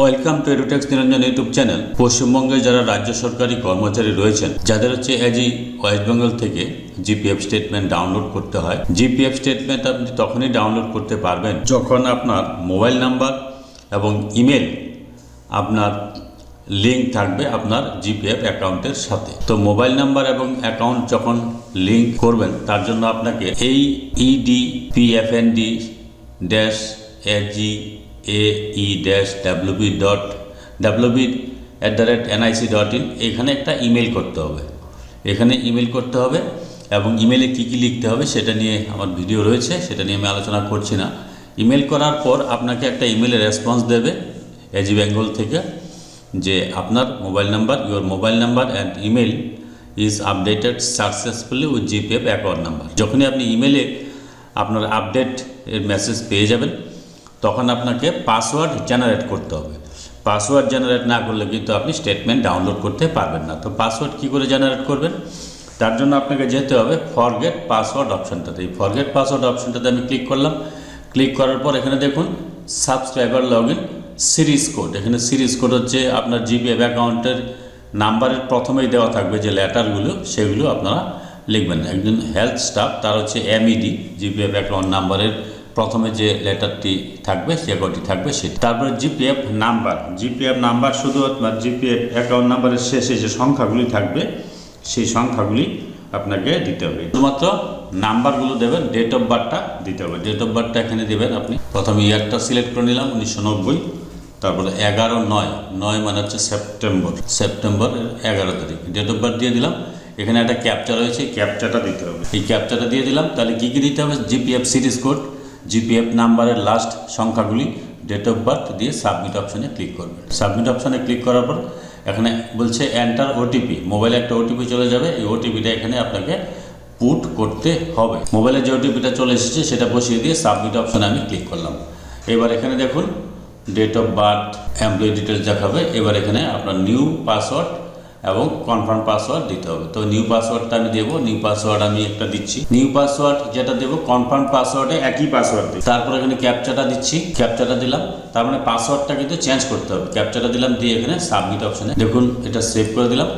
Welcome to Edutex Niranjan YouTube channel. পশ্চিমবঙ্গে যারা রাজ্য সরকারি কর্মচারী রয়েছেন যাদের হচ্ছে এজি ওয়েস্ট বেঙ্গল থেকে জিপিএফ স্টেটমেন্ট ডাউনলোড করতে হয়। জিপিএফ স্টেটমেন্ট আপনি তখনই ডাউনলোড করতে পারবেন যখন আপনার মোবাইল নাম্বার এবং ইমেল আপনার লিঙ্ক থাকবে আপনার জিপিএফ অ্যাকাউন্টের সাথে। তো মোবাইল নাম্বার এবং অ্যাকাউন্ট যখন লিঙ্ক করবেন, তার জন্য আপনাকে এই ED PFND dash AG A E dash WB dot WB at the rate NIC dot in এখানে একটা ইমেল করতে হবে। এখানে ইমেল করতে হবে এবং ইমেলে কী কী লিখতে হবে সেটা নিয়ে আমার ভিডিও রয়েছে, সেটা নিয়ে আমি আলোচনা করছি না। ইমেল করার পর আপনাকে একটা ইমেলের রেসপন্স দেবে এজি বেঙ্গল থেকে যে আপনার mobile number your mobile number and email is updated successfully with GPF account number যখনই আপনি ইমেলে আপনার আপডেট এর মেসেজ পেয়ে যাবেন তখন আপনাকে পাসওয়ার্ড জেনারেট করতে হবে। পাসওয়ার্ড জেনারেট না করলে কিন্তু আপনি স্টেটমেন্ট ডাউনলোড করতে পারবেন না। তো পাসওয়ার্ড কী করে জেনারেট করবেন? তার জন্য আপনাকে যেতে হবে ফরগেট পাসওয়ার্ড অপশানটাতে এই ফরগেট পাসওয়ার্ড অপশানটাতে আমি ক্লিক করলাম। ক্লিক করার পর এখানে দেখুন subscriber log in series code এখানে সিরিজ কোড হচ্ছে আপনার জিপিএফ অ্যাকাউন্টের নাম্বারের প্রথমেই দেওয়া থাকবে যে লেটারগুলো, সেগুলো আপনারা লিখবেন একজন হেলথ স্টাফ তার হচ্ছে এমইডি জিপিএফ অ্যাকাউন্ট নাম্বারের প্রথমে যে লেটারটি থাকবে সে কোডটি থাকবে সেটি। তারপরে জিপিএফ নাম্বার জিপিএফ নাম্বার শুধু আপনার জিপিএফ অ্যাকাউন্ট নাম্বারের শেষে যে সংখ্যাগুলি থাকবে, সেই সংখ্যাগুলি আপনাকে দিতে হবে। শুধুমাত্র নাম্বারগুলো দেবেন ডেট অফ বার্থটা দিতে হবে। ডেট অফ বার্থটা এখানে দেবেন আপনি। প্রথমে ইয়ারটা সিলেক্ট করে নিলাম, উনিশশো নব্বই। তারপরে এগারো, নয়। নয় মানে হচ্ছে সেপ্টেম্বর সেপ্টেম্বর এগারো তারিখ। ডেট অফ বার্থ দিয়ে দিলাম। এখানে একটা ক্যাপচা রয়েছে ক্যাপচাটা দিতে হবে। এই ক্যাপচাটা দিয়ে দিলাম। তাহলে কী কী দিতে হবে? জিপিএফ সিরিজ কোড জিপিএফ নাম্বারের লাস্ট সংখ্যাগুলি ডেট অফ বার্থ দিয়ে সাবমিট অপশানে ক্লিক করবেন সাবমিট অপশানে ক্লিক করার পর এখানে বলছে এন্টার ওটিপি মোবাইলে একটা ওটিপি চলে যাবে, এই ওটিপিটা এখানে আপনাকে পুট করতে হবে। মোবাইলে যে ওটিপিটা চলে এসেছে, সেটা বসিয়ে দিয়ে সাবমিট অপশানে আমি ক্লিক করলাম। এবার এখানে দেখুন date of birth employee details দেখাবে। এবার এখানে আপনার নিউ পাসওয়ার্ড এবং কনফার্ম পাসওয়ার্ড দিতে হবে। তো নিউ পাসওয়ার্ডটা আমি দেবো নিউ পাসওয়ার্ড আমি একটা দিচ্ছি। নিউ পাসওয়ার্ড যেটা দেবো কনফার্ম পাসওয়ার্ডে একই পাসওয়ার্ড দিই। তারপর এখানে ক্যাপচাটা দিচ্ছি ক্যাপচাটা দিলাম। তার মানে পাসওয়ার্ডটা কিন্তু চেঞ্জ করতে হবে। ক্যাপচাটা দিলাম, দিয়ে এখানে সাবমিট অপশানে দেখুন, এটা সেভ করে দিলাম।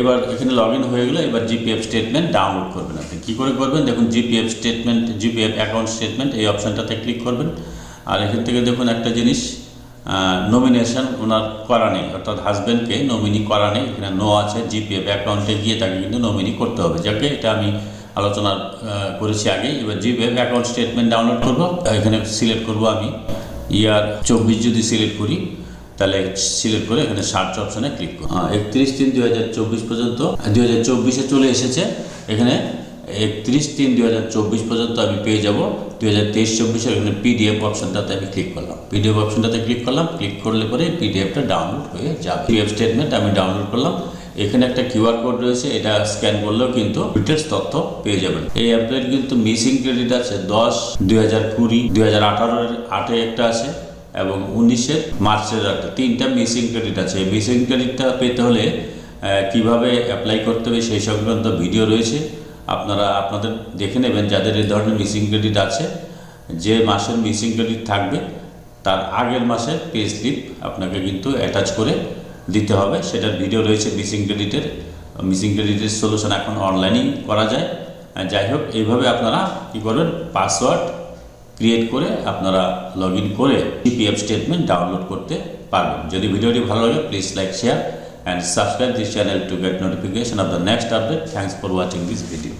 এবার এখানে লগ হয়ে গেলো, এবার জিপিএফ স্টেটমেন্ট ডাউনলোড করবেন আপনি। কী করে করবেন? দেখুন GPF statement GPF account statement এই অপশানটাতে ক্লিক করবেন। আর এখান থেকে দেখুন একটা জিনিস নমিনেশন ওনার করা নেই। অর্থাৎ হাজব্যান্ডকে নমিনি করা নেই। এখানে নো আছে জিপিএফ অ্যাকাউন্টে গিয়ে তাকে কিন্তু নমিনি করতে হবে। যাকে এটা আমি আলোচনা করেছি আগে। এবার জিপিএফ অ্যাকাউন্ট স্টেটমেন্ট ডাউনলোড করব। এখানে সিলেক্ট করব আমি। ইয়ার চব্বিশ যদি সিলেক্ট করি, তাহলে সিলেক্ট করে এখানে সার্চ অপশনে ক্লিক করব। একত্রিশ তিন চব্বিশ পর্যন্ত, দুই চলে এসেছে। এখানে একত্রিশ তিন দুই হাজার চব্বিশ পর্যন্ত আমি পেয়ে যাব। দু হাজার তেইশ চব্বিশের এখানে পিডিএফ অপশনটাতে আমি ক্লিক করলাম। পিডিএফ অপশনটাতে ক্লিক করলাম। ক্লিক করলে পরে পিডিএফটা ডাউনলোড হয়ে যাবে। পিডিএফ স্টেটমেন্ট আমি ডাউনলোড করলাম। এখানে একটা কিউআর কোড রয়েছে, এটা স্ক্যান করলেও কিন্তু ডিটেলস তথ্য পেয়ে যাবেন। এই অ্যাপের কিন্তু মিসিং ক্রেডিট আছে। দশ দুই হাজার কুড়ি দুই হাজার আঠারোর আটে একটা আছে এবং উনিশের মার্চের একটা তিনটা মিসিং ক্রেডিট আছে। এই মিসিং ক্রেডিটটা পেতে হলে কীভাবে অ্যাপ্লাই করতে হবে সেই সংক্রান্ত ভিডিও রয়েছে। আপনারা আপনাদের দেখে নেবেন যাদের এই ধরনের মিসিং ক্রেডিট আছে, যে মাসের মিসিং ক্রেডিট থাকবে, তার আগের মাসের পে স্লিপ আপনাকে কিন্তু অ্যাটাচ করে দিতে হবে। সেটার ভিডিও রয়েছে মিসিং ক্রেডিটের মিসিং ক্রেডিটের সলিউশন এখন অনলাইনেই করা যায়। যাই হোক, এইভাবে আপনারা কী করবেন? পাসওয়ার্ড ক্রিয়েট করে আপনারা লগ করে পিপিএফ স্টেটমেন্ট ডাউনলোড করতে পারবেন। যদি ভিডিওটি ভালো লাগে please like share and subscribe this channel to get notification of the next update. Thanks for watching this video.